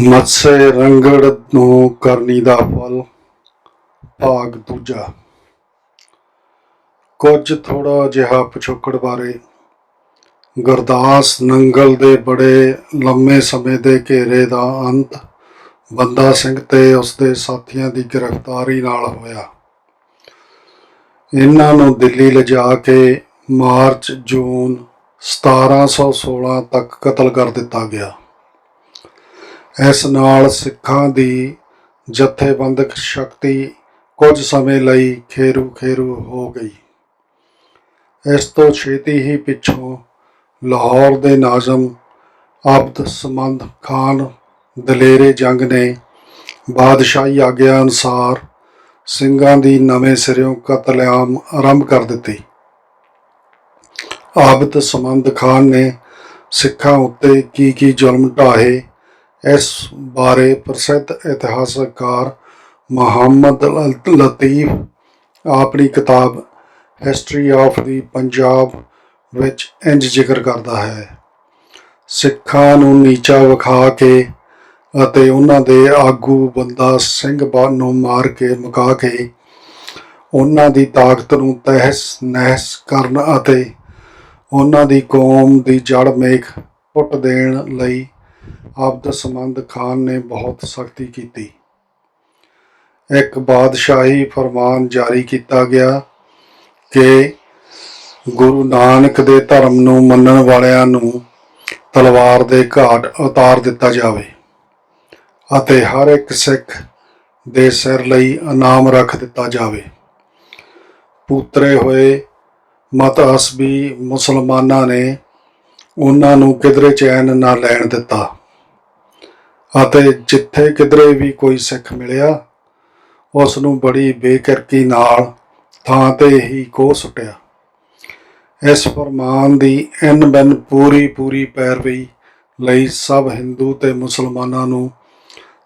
ਮਤਸੇ ਰੰਗੜ ਨੂੰ ਕਰਨੀ ਦਾ ਫਲ, ਭਾਗ ਦੂਜਾ। ਕੁਝ ਥੋੜਾ ਜਿਹਾ ਪਿਛੋਕੜ ਬਾਰੇ। ਗੁਰਦਾਸ ਨੰਗਲ ਦੇ ਬੜੇ ਲੰਮੇ ਸਮੇਂ ਦੇ ਘੇਰੇ ਦਾ ਅੰਤ ਬੰਦਾ ਸਿੰਘ ਤੇ ਉਸਦੇ ਸਾਥੀਆਂ ਦੀ ਗ੍ਰਿਫਤਾਰੀ ਨਾਲ ਹੋਇਆ। ਇਹਨਾਂ ਨੂੰ ਦਿੱਲੀ ਲਿਜਾ ਕੇ ਮਾਰਚ ਜੂਨ 1716 ਤੱਕ ਕਤਲ ਕਰ ਦਿੱਤਾ ਗਿਆ। ਇਸ ਨਾਲ ਸਿੱਖਾਂ ਦੀ ਜਥੇਬੰਦਕ ਸ਼ਕਤੀ ਕੁਝ ਸਮੇਂ ਲਈ ਖੇਰੂ ਖੇਰੂ ਹੋ ਗਈ। ਇਸ ਤੋਂ ਛੇਤੀ ਹੀ ਪਿੱਛੋਂ ਲਾਹੌਰ ਦੇ ਨਾਜ਼ਮ ਅਬਦ ਸਮੰਦ ਖਾਨ ਦਲੇਰੇ ਜੰਗ ਨੇ ਬਾਦਸ਼ਾਹੀ ਆਗਿਆ ਅਨੁਸਾਰ ਸਿੰਘਾਂ ਦੀ ਨਵੇਂ ਸਿਰਿਓਂ ਕਤਲੇਆਮ ਆਰੰਭ ਕਰ ਦਿੱਤੀ। ਆਬਦ ਸਮੰਦ ਖਾਨ ਨੇ ਸਿੱਖਾਂ ਉੱਤੇ ਕੀ ਕੀ ਜ਼ੁਲਮ ਢਾਹੇ ਇਸ ਬਾਰੇ ਪ੍ਰਸਿੱਧ ਇਤਿਹਾਸਕਾਰ ਮੁਹੰਮਦ ਲਤੀਫ ਆਪਣੀ ਕਿਤਾਬ ਹਿਸਟਰੀ ਆਫ ਦੀ ਪੰਜਾਬ ਵਿੱਚ ਇੰਜ ਜ਼ਿਕਰ ਕਰਦਾ ਹੈ। ਸਿੱਖਾਂ ਨੂੰ ਨੀਚਾ ਵਿਖਾ ਕੇ ਅਤੇ ਉਹਨਾਂ ਦੇ ਆਗੂ ਬੰਦਾ ਸਿੰਘ ਬਾ, ਨੂੰ ਮਾਰ ਕੇ ਮੁਕਾ ਕੇ ਉਹਨਾਂ ਦੀ ਤਾਕਤ ਨੂੰ ਤਹਿਸ ਨਹਿਸ ਕਰਨ ਅਤੇ ਉਹਨਾਂ ਦੀ ਕੌਮ ਦੀ ਜੜ ਮੇਖ ਪੁੱਟ ਦੇਣ ਲਈ ਆਬਦ ਸੰਬੰਧ ਖਾਨ ਨੇ ਬਹੁਤ ਸਖਤੀ ਕੀਤੀ। ਇੱਕ ਬਾਦਸ਼ਾਹੀ ਫਰਮਾਨ ਜਾਰੀ ਕੀਤਾ ਗਿਆ ਕਿ ਗੁਰੂ ਨਾਨਕ ਦੇ ਧਰਮ ਨੂੰ ਮੰਨਣ ਵਾਲਿਆਂ ਨੂੰ ਤਲਵਾਰ ਦੇ ਘਾਟ ਉਤਾਰ ਦਿੱਤਾ ਜਾਵੇ ਅਤੇ ਹਰ ਇੱਕ ਸਿੱਖ ਦੇ ਸਿਰ ਲਈ ਇਨਾਮ ਰੱਖ ਦਿੱਤਾ ਜਾਵੇ। ਪੁੱਤਰੇ ਹੋਏ ਮਤ ਅਸਬੀ ਮੁਸਲਮਾਨਾਂ ਨੇ ਉਹਨਾਂ ਨੂੰ ਕਿਧਰੇ ਚੈਨ ਨਾ ਲੈਣ ਦਿੱਤਾ। ਅਤੇ ਜਿੱਥੇ ਕਿਧਰੇ ਵੀ ਕੋਈ ਸਿੱਖ ਮਿਲਿਆ ਉਸ ਨੂੰ ਬੜੀ ਬੇਕਰਕੀ ਨਾਲ ਥਾਂ ਤੇ ਹੀ ਕੋਹ ਸੁੱਟਿਆ। ਇਸ ਫਰਮਾਨ ਦੀ ਐਨ ਬਨ ਪੂਰੀ ਪੂਰੀ ਪੈਰਵੀ ਲਈ ਸਭ ਹਿੰਦੂ ਤੇ ਮੁਸਲਮਾਨਾਂ ਨੂੰ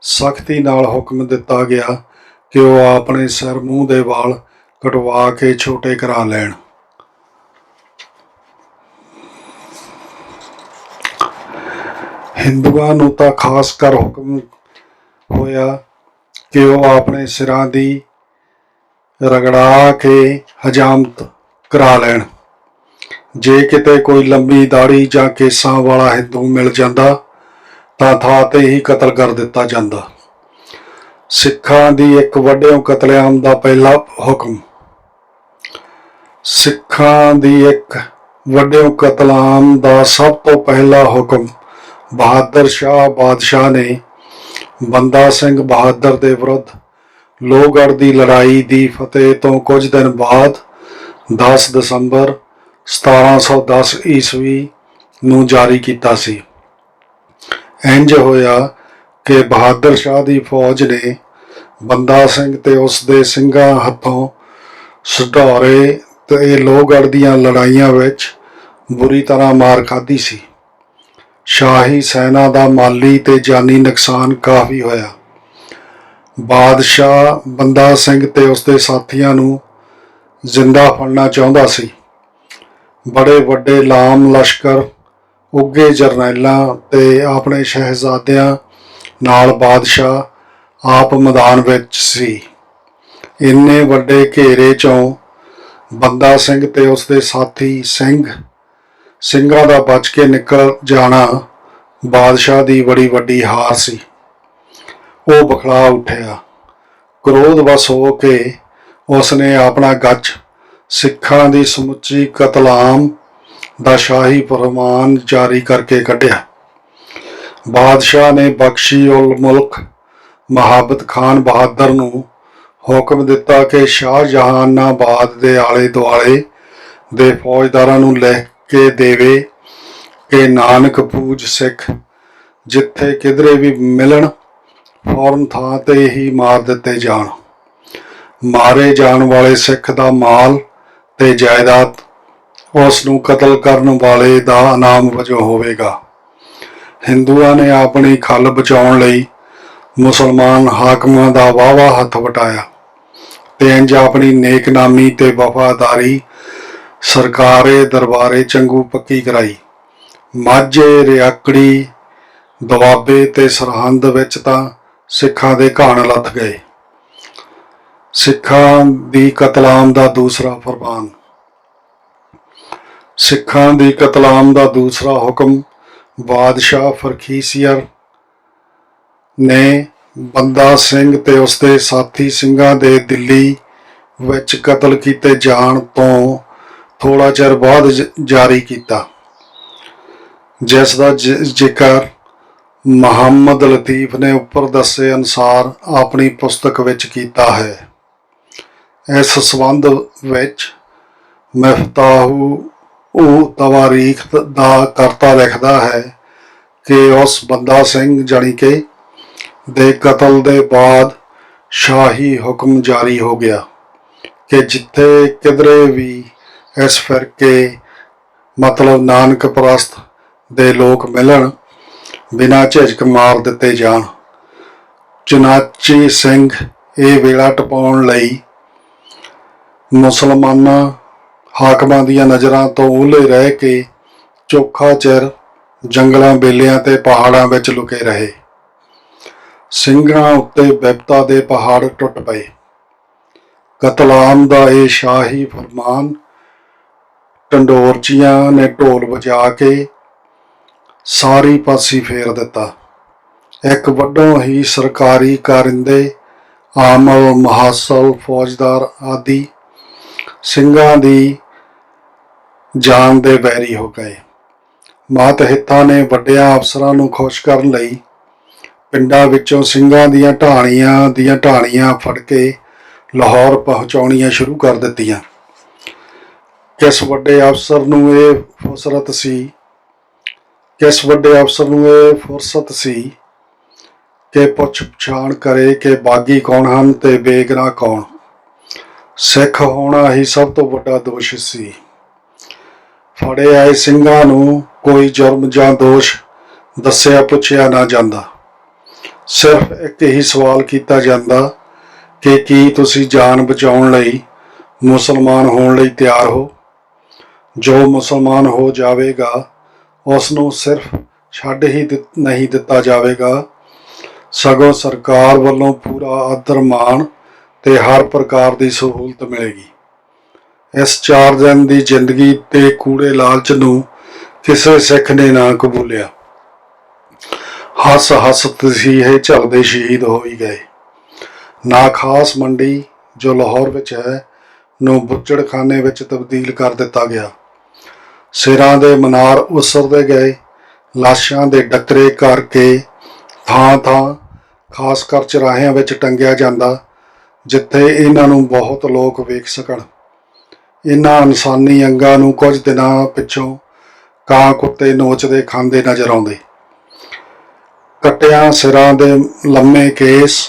ਸਖਤੀ ਨਾਲ ਹੁਕਮ ਦਿੱਤਾ ਗਿਆ ਕਿ ਉਹ ਆਪਣੇ ਸਿਰ ਮੂੰਹ ਦੇ ਵਾਲ ਕਟਵਾ ਕੇ ਛੋਟੇ ਕਰਾ ਲੈਣ। ਹਿੰਦੂਆਂ ਨੂੰ ਤਾਂ ਖਾਸ ਕਰ ਹੁਕਮ ਹੋਇਆ ਕਿ ਉਹ ਆਪਣੇ ਸਿਰਾਂ ਦੀ ਰਗੜਾ ਕੇ ਹਜਾਮਤ ਕਰਾ ਲੈਣ। ਜੇ ਕਿਤੇ ਕੋਈ ਲੰਬੀ ਦਾੜੀ ਜਾਂ ਕੇਸਾਂ ਵਾਲਾ ਹਿੰਦੂ ਮਿਲ ਜਾਂਦਾ, ਤਾਂ ਥਾਂ ਤੇ ਹੀ ਕਤਲ ਕਰ ਦਿੱਤਾ ਜਾਂਦਾ। ਸਿੱਖਾਂ ਦੀ ਇੱਕ ਵੱਡਿਓ ਕਤਲੇਆਮ ਦਾ ਪਹਿਲਾ ਹੁਕਮ। ਸਿੱਖਾਂ ਦੀ ਇੱਕ ਵੱਡਿਓ ਕਤਲਾਮ ਦਾ ਸਭ ਤੋਂ ਪਹਿਲਾ ਹੁਕਮ ਬਹਾਦਰ ਸ਼ਾਹ ਬਾਦਸ਼ਾਹ ਨੇ ਬੰਦਾ ਸਿੰਘ ਬਹਾਦਰ ਦੇ ਵਿਰੁੱਧ ਲੋਹਗੜ੍ਹ ਦੀ ਲੜਾਈ ਦੀ ਫਤਿਹ ਤੋਂ ਕੁਝ ਦਿਨ ਬਾਅਦ 10 ਦਸੰਬਰ 1710 ਈਸਵੀ ਨੂੰ ਜਾਰੀ ਕੀਤਾ ਸੀ। ਇੰਜ ਹੋਇਆ ਕਿ ਬਹਾਦਰ ਸ਼ਾਹ ਦੀ ਫੌਜ ਨੇ ਬੰਦਾ ਸਿੰਘ ਤੇ ਉਸ ਦੇ ਸਿੰਘਾਂ ਹੱਥੋਂ ਸੁਢੌਰੇ ਤੇ ਲੋਹਗੜ੍ਹ ਦੀਆਂ ਲੜਾਈਆਂ ਵਿੱਚ ਬੁਰੀ ਤਰ੍ਹਾਂ ਮਾਰ ਖਾਧੀ ਸੀ। ਸ਼ਾਹੀ ਸੈਨਾ ਦਾ ਮਾਲੀ ਤੇ ਜਾਨੀ ਨੁਕਸਾਨ ਕਾਫੀ ਹੋਇਆ। ਬਾਦਸ਼ਾਹ ਬੰਦਾ ਸਿੰਘ ਤੇ ਉਸਦੇ ਸਾਥੀਆਂ ਨੂੰ ਜ਼ਿੰਦਾ ਫੜਨਾ ਚਾਹੁੰਦਾ ਸੀ। ਬੜੇ ਵੱਡੇ ਲਾਮ ਲਸ਼ਕਰ ਉੱਗੇ ਜਰਨੈਲਾਂ ਤੇ ਆਪਣੇ ਸ਼ਹਿਜ਼ਾਦਿਆਂ ਨਾਲ ਬਾਦਸ਼ਾਹ ਆਪ ਮੈਦਾਨ ਵਿੱਚ ਸੀ। ਇੰਨੇ ਵੱਡੇ ਘੇਰੇ ਚੋਂ ਬੰਦਾ ਸਿੰਘ ਤੇ ਉਸਦੇ ਸਾਥੀ ਸਿੰਘ ਸਿੰਘਾਂ ਦਾ ਬਚ ਕੇ ਨਿਕਲ ਜਾਣਾ ਬਾਦਸ਼ਾਹ ਦੀ ਬੜੀ ਵੱਡੀ ਹਾਰ ਸੀ। ਉਹ ਬਖਲਾ ਉੱਠਿਆ। ਕ੍ਰੋਧ ਵਸ ਹੋ ਕੇ ਉਸਨੇ ਆਪਣਾ ਗੱਜ ਸਿੱਖਾਂ ਦੀ ਸਮੁੱਚੀ ਕਤਲਾਮ ਦਾ ਸ਼ਾਹੀ ਫਰਮਾਨ ਜਾਰੀ ਕਰਕੇ ਕੱਢਿਆ। ਬਾਦਸ਼ਾਹ ਨੇ ਬਖਸ਼ੀ ਉਲ ਮੁਲਕ, ਮਹਾਬਤ ਖਾਨ ਬਹਾਦਰ ਨੂੰ ਹੁਕਮ ਦਿੱਤਾ ਕਿ ਸ਼ਾਹ ਜਹਾਨਾਬਾਦ ਦੇ ਆਲੇ ਦੁਆਲੇ ਦੇ ਫੌਜਦਾਰਾਂ ਨੂੰ ਲੈ ਕੇ ਦੇਵੇ, ਕਿ ਨਾਨਕ ਪੂਜ ਸਿੱਖ, ਜਿੱਥੇ ਕਿਧਰੇ ਵੀ ਮਿਲਣ, ਫੌਰਨ ਥਾਂ ਤੇ ਹੀ ਮਾਰ ਦਿੱਤੇ ਜਾਣ। ਮਾਰੇ ਜਾਣ ਵਾਲੇ ਸਿੱਖ ਦਾ ਮਾਲ ਤੇ ਜਾਇਦਾਦ, ਉਸ ਨੂੰ ਕਤਲ ਕਰਨ ਵਾਲੇ ਦਾ ਇਨਾਮ ਵਜੋਂ ਹੋਵੇਗਾ। ਹਿੰਦੂਆਂ ਨੇ ਆਪਣੀ ਖੱਲ ਬਚਾਉਣ ਲਈ ਮੁਸਲਮਾਨ ਹਾਕਮਾਂ ਦਾ ਵਾਵਾ ਹੱਥ ਵਟਾਇਆ। ਤੇ ਇੰਜ ਆਪਣੀ ਨੇਕਨਾਮੀ ਤੇ ਵਫਾਦਾਰੀ ਸਰਕਾਰੇ ਦਰਬਾਰੇ ਚੰਗੂ ਪੱਕੀ ਕਰਾਈ। ਮਾਝੇ ਰਿਆਕੜੀ ਦੁਆਬੇ ਤੇ ਸਰਹੰਦ ਵਿੱਚ ਤਾਂ ਸਿੱਖਾਂ ਦੇ ਘਾਣ ਲੱਥ ਗਏ। ਸਿੱਖਾਂ ਦੀ ਕਤਲਾਮ ਦਾ ਦੂਸਰਾ ਫਰਮਾਨ। ਸਿੱਖਾਂ ਦੀ ਕਤਲਾਮ ਦਾ ਦੂਸਰਾ ਹੁਕਮ ਬਾਦਸ਼ਾਹ ਫਰਖੀਸੀਅਰ ਨੇ ਬੰਦਾ ਸਿੰਘ ਤੇ ਉਸਦੇ ਸਾਥੀ ਸਿੰਘਾਂ ਦੇ ਦਿੱਲੀ ਵਿੱਚ ਕਤਲ ਕੀਤੇ ਜਾਣ ਤੋਂ ਥੋੜਾ ਚਿਰ ਬਾਅਦ ਜ- ਜਾਰੀ ਕੀਤਾ। ਜਿਸ ਦਾ ਜ- ਜ਼ਿਕਰ ਮੁਹੰਮਦ ਲਤੀਫ ਨੇ ਉੱਪਰ ਦੱਸੇ ਅਨੁਸਾਰ ਆਪਣੀ ਪੁਸਤਕ ਵਿੱਚ ਕੀਤਾ ਹੈ। ਇਸ ਸੰਬੰਧ ਵਿੱਚ ਮਫਤਾਹੂ ਉਹ ਤਵਾਰੀਖ ਦਾ ਕਰਤਾ ਲਿਖਦਾ ਹੈ ਕਿ ਉਸ ਬੰਦਾ ਸਿੰਘ ਜਾਣੀ ਕਿ ਦੇ ਕਤਲ ਦੇ ਬਾਅਦ ਸ਼ਾਹੀ ਹੁਕਮ ਜਾਰੀ ਹੋ ਗਿਆ ਕਿ ਜਿੱਥੇ ਕਿਧਰੇ ਵੀ ਇਸ ਫਿਰਕੇ ਮਤਲਬ ਨਾਨਕ ਪ੍ਰਸਤ ਦੇ ਲੋਕ ਮਿਲਣ, ਬਿਨਾਂ ਝਿਜਕ ਮਾਰ ਦਿੱਤੇ ਜਾਣ। ਚਨਾਚੀ ਸਿੰਘ ਇਹ ਵੇਲਾ ਟਪਾਉਣ ਲਈ ਮੁਸਲਮਾਨਾਂ ਹਾਕਮਾਂ ਦੀਆਂ ਨਜ਼ਰਾਂ ਤੋਂ ਉਹਲੇ ਰਹਿ ਕੇ ਚੋਖਾ ਚਿਰ ਜੰਗਲਾਂ, ਬੇਲਿਆਂ ਤੇ ਪਹਾੜਾਂ ਵਿੱਚ ਲੁਕੇ ਰਹੇ। ਸਿੰਘਾਂ ਉੱਤੇ ਬਿਪਤਾ ਦੇ ਪਹਾੜ ਟੁੱਟ ਪਏ। ਕਤਲਾਮ ਦਾ ਇਹ ਸ਼ਾਹੀ ਫਰਮਾਨ ਟੰਡੋਰਚੀਆਂ ਨੇ ਢੋਲ ਵਜਾ ਕੇ ਸਾਰੀ ਪਾਸੀ ਫੇਰ ਦਿੱਤਾ। ਇੱਕ ਵੱਡੋਂ ਹੀ ਸਰਕਾਰੀ ਕਾਰਿੰਦੇ ਆਮਲ ਮਹਾਸਲ, ਫੌਜਦਾਰ ਆਦਿ ਸਿੰਘਾਂ ਦੀ ਜਾਨ ਦੇ ਵੈਰੀ ਹੋ ਗਏ। ਮਾਤ ਹਿੱਤਾਂ ਨੇ ਵੱਡਿਆਂ ਅਫਸਰਾਂ ਨੂੰ ਖੁਸ਼ ਕਰਨ ਲਈ ਪਿੰਡਾਂ ਵਿੱਚੋਂ ਸਿੰਘਾਂ ਦੀਆਂ ਢਾਣੀਆਂ ਦੀਆਂ ਢਾਣੀਆਂ ਫੜ ਕੇ ਲਾਹੌਰ ਪਹੁੰਚਾਉਣੀਆਂ ਸ਼ੁਰੂ ਕਰ ਦਿੱਤੀਆਂ। ਕਿਸ ਵੱਡੇ ਅਫਸਰ ਨੂੰ ਇਹ ਫੁਰਸਤ ਸੀ? ਕਿਸ ਵੱਡੇ ਅਫਸਰ ਨੂੰ ਇਹ ਫੁਰਸਤ ਸੀ ਕਿ ਪੁੱਛ ਪਛਾਣ ਕਰੇ ਕਿ ਬਾਗੀ ਕੌਣ ਹਨ ਤੇ ਬੇਗਨਾ ਕੌਣ? ਸਿੱਖ ਹੋਣਾ ਹੀ ਸਭ ਤੋਂ ਵੱਡਾ ਦੋਸ਼ ਸੀ। ਫੜੇ ਆਏ ਸਿੰਘਾਂ ਨੂੰ ਕੋਈ ਜੁਰਮ ਜਾਂ ਦੋਸ਼ ਦੱਸਿਆ ਪੁੱਛਿਆ ਨਾ ਜਾਂਦਾ। ਸਿਰਫ ਇੱਕ ਹੀ ਸਵਾਲ ਕੀਤਾ ਜਾਂਦਾ ਕਿ ਕੀ ਤੁਸੀਂ ਜਾਨ ਬਚਾਉਣ ਲਈ ਮੁਸਲਮਾਨ ਹੋਣ ਲਈ ਤਿਆਰ ਹੋ? ਜੋ ਮੁਸਲਮਾਨ ਹੋ ਜਾਵੇਗਾ ਉਸ ਨੂੰ ਸਿਰਫ ਛੱਡ ਹੀ ਦਿੱਤ- ਨਹੀਂ ਦਿੱਤਾ ਜਾਵੇਗਾ। ਸਗੋਂ ਸਰਕਾਰ ਵੱਲੋਂ ਪੂਰਾ ਆਦਰ ਮਾਣ ਤੇ ਹਰ ਪ੍ਰਕਾਰ ਦੀ ਸਹੂਲਤ ਮਿਲੇਗੀ। ਇਸ ਚਾਰ ਦਿਨ ਦੀ ਜ਼ਿੰਦਗੀ ਤੇ ਕੂੜੇ ਲਾਲਚ ਨੂੰ ਕਿਸੇ ਸਿੱਖ ਨੇ ਨਾ ਕਬੂਲਿਆ। ਹੱਸ ਹੱਸ ਤਸੀਹੇ ਝਲਦੇ ਸ਼ਹੀਦ ਹੋ ਹੀ ਗਏ। ਨਾ ਖਾਸ ਮੰਡੀ ਜੋ ਲਾਹੌਰ ਵਿੱਚ ਹੈ, ਨੂੰ ਬੁੱਚੜਖਾਨੇ ਵਿੱਚ ਤਬਦੀਲ ਕਰ ਦਿੱਤਾ ਗਿਆ। ਸਿਰਾਂ ਦੇ ਮਨਾਰ ਉਸਰਦੇ ਗਏ, ਲਾਸ਼ਾਂ ਦੇ ਡੱਕਰੇ ਕਰਕੇ ਥਾਂ ਥਾਂ, ਖਾਸ ਕਰ ਚਰਾਹਿਆਂ ਵਿੱਚ ਟੰਗਿਆ ਜਾਂਦਾ, ਜਿੱਥੇ ਇਹਨਾਂ ਨੂੰ ਬਹੁਤ ਲੋਕ ਵੇਖ ਸਕਣ। ਇਹਨਾਂ ਇਨਸਾਨੀ ਅੰਗਾਂ ਨੂੰ ਕੁਝ ਦਿਨਾਂ ਪਿੱਛੋਂ ਕਾਂ ਕੁੱਤੇ ਨੋਚਦੇ ਖਾਂਦੇ ਨਜ਼ਰ ਆਉਂਦੇ। ਕੱਟਿਆਂ ਸਿਰਾਂ ਦੇ ਲੰਮੇ ਕੇਸ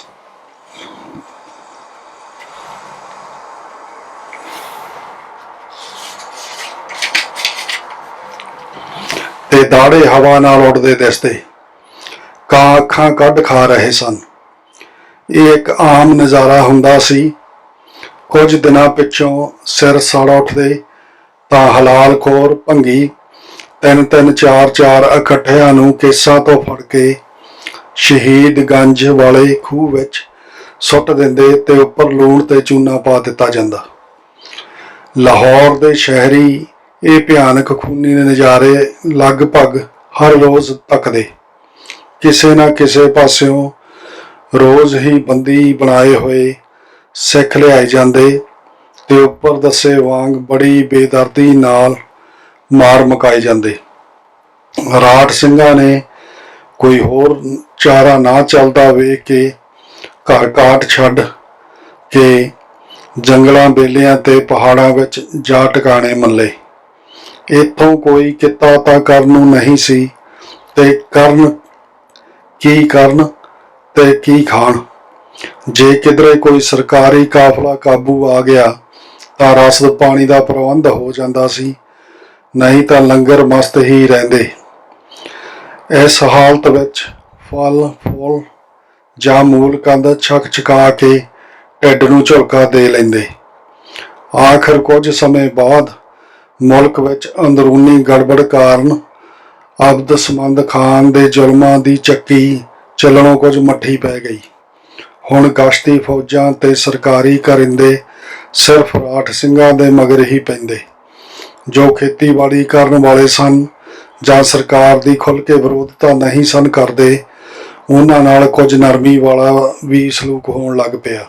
ਤੇ ਦਾੜੇ ਹਵਾ ਨਾਲ ਉੱਡਦੇ ਦਿਸਦੇ ਕਾਂ ਅੱਖਾਂ ਕੱਢ ਖਾ ਰਹੇ ਸਨ। ਇਹ ਇੱਕ ਆਮ ਨਜ਼ਾਰਾ ਹੁੰਦਾ ਸੀ। ਕੁਝ ਦਿਨਾਂ ਪਿੱਛੋਂ ਸਿਰ ਸੜ ਉੱਠਦੇ ਤਾਂ ਹਲਾਲ ਖੋਰ ਭੰਗੀ ਤਿੰਨ ਤਿੰਨ ਚਾਰ ਚਾਰ ਇਕੱਠਿਆਂ ਨੂੰ ਕੇਸਾਂ ਤੋਂ ਫੜ ਕੇ ਸ਼ਹੀਦ ਗੰਜ ਵਾਲੇ ਖੂਹ ਵਿੱਚ ਸੁੱਟ ਦਿੰਦੇ ਤੇ ਉੱਪਰ ਲੂਣ ਤੇ ਚੂਨਾ ਪਾ ਦਿੱਤਾ ਜਾਂਦਾ। ਲਾਹੌਰ ਦੇ ਸ਼ਹਿਰੀ ਇਹ ਭਿਆਨਕ ਖੂਨੀ ਦੇ ਨਜ਼ਾਰੇ ਲਗਭਗ ਹਰ ਰੋਜ਼ ਤੱਕਦੇ। ਕਿਸੇ ਨਾ ਕਿਸੇ ਪਾਸਿਓਂ ਰੋਜ਼ ਹੀ ਬੰਦੀ ਬਣਾਏ ਹੋਏ ਸਿੱਖ ਲਿਆਏ ਜਾਂਦੇ ਤੇ ਉੱਪਰ ਦੱਸੇ ਵਾਂਗ ਬੜੀ ਬੇਦਰਦੀ ਨਾਲ ਮਾਰ ਮੁਕਾਏ ਜਾਂਦੇ। ਰਾਠ ਸਿੰਘਾਂ ਨੇ ਕੋਈ ਹੋਰ ਚਾਰਾ ਨਾ ਚੱਲਦਾ ਵੇਖ ਕੇ ਘਰ ਕਾਟ ਛੱਡ ਕੇ ਜੰਗਲਾਂ, ਬੇਲਿਆਂ ਤੇ ਪਹਾੜਾਂ ਵਿੱਚ ਜਾ ਟਿਕਾਣੇ ਮੱਲੇ। ਇੱਥੋਂ ਕੋਈ ਕਿੱਤਾ ਤਾਂ ਕਰਨ ਨੂੰ ਨਹੀਂ ਸੀ, ਤੇ ਕਰਨ ਕੀ ਕਰਨ ਤੇ ਕੀ ਖਾਣ। ਜੇ ਕਿਧਰੇ ਕੋਈ ਸਰਕਾਰੀ ਕਾਫਲਾ ਕਾਬੂ ਆ ਗਿਆ, ਤਾਂ ਰਸਦ ਪਾਣੀ ਦਾ ਪ੍ਰਬੰਧ ਹੋ ਜਾਂਦਾ ਸੀ, ਨਹੀਂ ਤਾਂ ਲੰਗਰ ਮਸਤ ਹੀ ਰਹਿੰਦੇ। ਇਸ ਹਾਲਤ ਵਿੱਚ ਫਲ, ਫੁੱਲ ਜਾਂ ਮੂਲ ਕੰਦ ਛਕ ਛਕਾ ਕੇ ਢਿੱਡ ਨੂੰ ਝੁਲਕਾ ਦੇ ਲੈਂਦੇ। ਆਖਰ ਕੁਝ ਸਮੇਂ ਬਾਅਦ ਮੁਲਕ ਵਿੱਚ ਅੰਦਰੂਨੀ ਗੜਬੜ ਕਾਰਨ ਅਬਦ ਅਬਦਸਮੰਦ ਖਾਨ ਦੇ ਜ਼ੁਲਮਾਂ ਦੀ ਚੱਕੀ ਚੱਲਣੋਂ ਕੁਝ ਮੱਠੀ ਪੈ ਗਈ। ਹੁਣ ਗਸ਼ਤੀ ਫੌਜਾਂ ਤੇ ਸਰਕਾਰੀ ਕਰਿੰਦੇ ਸਿਰਫ ਰਾਠ ਸਿੰਘਾਂ ਦੇ ਮਗਰ ਹੀ ਪੈਂਦੇ, ਜੋ ਖੇਤੀਬਾੜੀ ਕਰਨ ਵਾਲੇ ਸਨ ਜਾਂ ਸਰਕਾਰ ਦੀ ਖੁੱਲ੍ਹ ਕੇ ਵਿਰੋਧਤਾ ਨਹੀਂ ਸਨ ਕਰਦੇ, ਉਹਨਾਂ ਨਾਲ ਕੁਝ ਨਰਮੀ ਵਾਲਾ ਵੀ ਸਲੂਕ ਹੋਣ ਲੱਗ ਪਿਆ।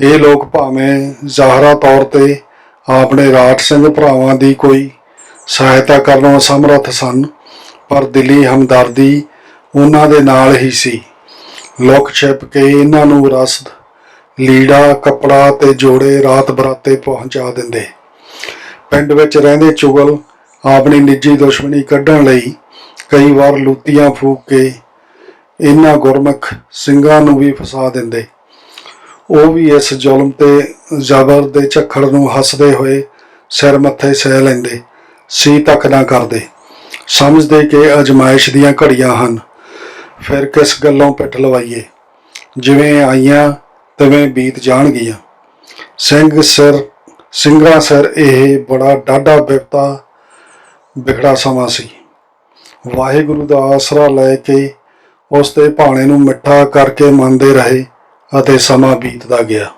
ਇਹ ਲੋਕ ਭਾਵੇਂ ਜ਼ਾਹਰਾ ਤੌਰ ਤੇ ਆਪਣੇ ਰਾਠ ਸਿੰਘ ਭਰਾਵਾਂ ਦੀ ਕੋਈ ਸਹਾਇਤਾ ਕਰਨ ਅਸਮਰੱਥ ਸਨ, ਪਰ ਦਿੱਲੀ ਹਮਦਰਦੀ ਉਹਨਾਂ ਦੇ ਨਾਲ ਹੀ ਸੀ। ਲੁਕ ਛਿਪ ਕੇ ਇਹਨਾਂ ਨੂੰ ਰਸਦ ਲੀੜਾ, ਕੱਪੜਾ ਤੇ ਜੋੜੇ ਰਾਤ ਬਰਾਤੇ ਪਹੁੰਚਾ ਦਿੰਦੇ। ਪਿੰਡ ਵਿੱਚ ਰਹਿੰਦੇ ਚੁਗਲ ਆਪਣੀ ਨਿੱਜੀ ਦੁਸ਼ਮਣੀ ਕੱਢਣ ਲਈ ਕਈ ਵਾਰ ਲੂਤੀਆਂ ਫੂਕ ਕੇ ਇਹਨਾਂ ਗੁਰਮੁਖ ਸਿੰਘਾਂ ਨੂੰ ਵੀ ਫਸਾ ਦਿੰਦੇ। ਉਹ ਵੀ ਇਸ ਜ਼ੁਲਮ ਤੇ ਜ਼ਬਰ ਦੇ ਝੱਖੜ ਨੂੰ ਹੱਸਦੇ ਹੋਏ ਸਿਰ ਮੱਥੇ ਸਹਿ ਲੈਂਦੇ, ਸੀ ਤੱਕ ਨਾ ਕਰਦੇ। ਸਮਝਦੇ ਕਿ ਅਜਮਾਇਸ਼ ਦੀਆਂ ਘੜੀਆਂ ਹਨ। ਫਿਰ ਕਿਸ ਗੱਲੋਂ ਪਿੱਠ ਲਵਾਈਏ? ਜਿਵੇਂ ਆਈਆਂ, ਤਿਵੇਂ ਬੀਤ ਜਾਣਗੀਆਂ। ਸਿੰਘ ਸਿਰ, ਸਿੰਘਾਂ ਸਿਰ ਇਹ ਬੜਾ ਡਾਢਾ ਬਿਪਤਾ ਵਿਖੜਾ ਸਮਾਂ ਸੀ। ਵਾਹਿਗੁਰੂ ਦਾ ਆਸਰਾ ਲੈ ਕੇ ਉਸ ਦੇ ਭਾਣੇ ਨੂੰ ਮਿੱਠਾ ਕਰਕੇ ਮੰਨਦੇ ਰਹੇ। ਅਤੇ ਸਮਾਂ ਬੀਤਦਾ ਗਿਆ।